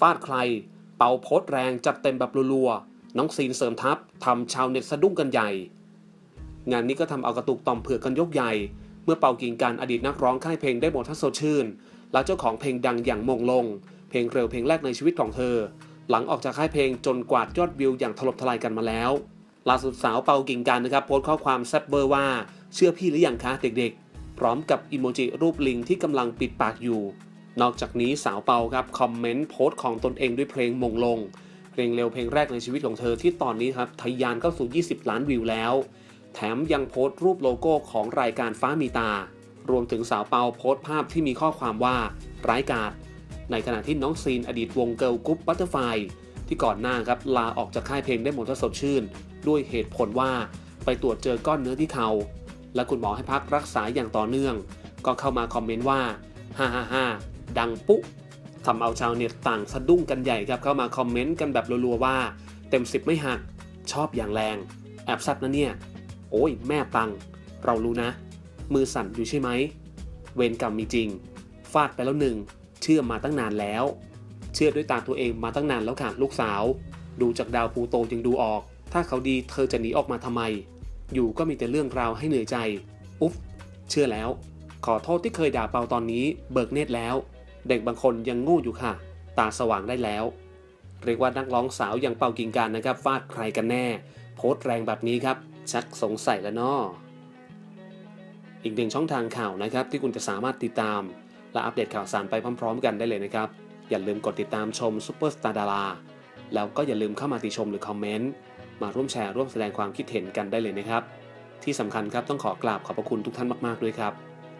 ฟาดใคร เป่าโพสแรงจัดเต็มแบบรัวๆ น้องซีนเสริมทัพทำชาวเน็ตสะดุ้งกันใหญ่ งานนี้ก็ทำเอากระตุกต่อมเผือกกันยกใหญ่ เมื่อเป่ากิ่งการอดีตนักร้องค่ายเพลงได้หมดทัศโซชื่น และเจ้าของเพลงดังอย่างมงลง เพลงเร็วเพลงแรกในชีวิตของเธอ หลังออกจากค่ายเพลงจนกวาดยอดวิวอย่างถล่มทลายกันมาแล้วล่าสุดสาวเปากิ่งการนะครับโพสต์ข้อความแซบเบอร์ว่าเชื่อพี่หรือยังคะเด็กๆ พร้อมกับอีโมจิรูปลิงที่กำลังปิดปากอยู่ นอกจากนี้สาวเปาครับคอมเมนต์โพสต์ของตนเองด้วยเพลงมงลง เพลงเร็วเพลงแรกในชีวิตของเธอที่ตอนนี้ครับทะยานเข้าสู่ 20 ล้านวิวแล้ว แถมยังโพสต์รูปโลโก้ของรายการฟ้ามีตา รวมถึงสาวเปาโพสต์ภาพที่มีข้อความว่าร้ายกาจในขณะที่น้องซีนอดีตวงเกิร์ลกรุ๊ปบัตเตอร์ไฟที่ก่อนหน้าครับลาออกจากค่ายเพลงได้หมดถ้าสดชื่น ด้วยเหตุผลว่าไปตรวจเจอก้อนเนื้อที่เขา และคุณหมอให้พักรักษาอย่างต่อเนื่อง ก็เข้ามาคอมเมนต์ว่าฮ่าฮ่าฮ่า ดังปุ๊ทำเอาชาวเน็ตต่างสะดุ้งกันใหญ่ครับเข้ามาคอมเมนต์กันแบบรัวๆว่า เต็มสิบไม่หัก ชอบอย่างแรง แอบซัดนะเนี่ย โอ้ยแม่ปัง เรารู้นะ มือสั่นอยู่ใช่ไหม เวรกรรมมีจริง ฟาดไปแล้วหนึ่ง เชื่อมาตั้งนานแล้ว เชื่อด้วยตาตัวเองมาตั้งนานแล้วค่ะลูกสาว ดูจากดาวพูโตยังดูออก ถ้าเขาดีเธอจะหนีออกมาทำไม อยู่ก็มีแต่เรื่องราวให้เหนื่อยใจ อุ๊บเชื่อแล้ว ขอโทษที่เคยด่าเปาตอนนี้ เบิกเนตรแล้ว เด็กบางคนยังโง่อยู่ค่ะ ตาสว่างได้แล้ว เรียกว่านักร้องสาวอย่างเป่ากิงการนะครับฟาดใครกันแน่ โพสต์แรงแบบนี้ครับ ชักสงสัยแล้วเนาะอีกหนึ่งช่องทางข่าวนะครับ ที่คุณจะสามารถติดตาม และอัปเดตข่าวสารไปพร้อม ๆ กันได้เลยนะครับ อย่าลืมกดติดตามชมซูเปอร์สตาร์ดาราแล้วก็อย่าลืมเข้ามาติชมหรือคอมเมนต์มาร่วมแชร์ร่วมแสดงความคิดเห็นกันได้เลยนะครับ ที่สำคัญครับต้องขอกราบขอบพระคุณทุกท่านมาก ๆ ด้วยครับ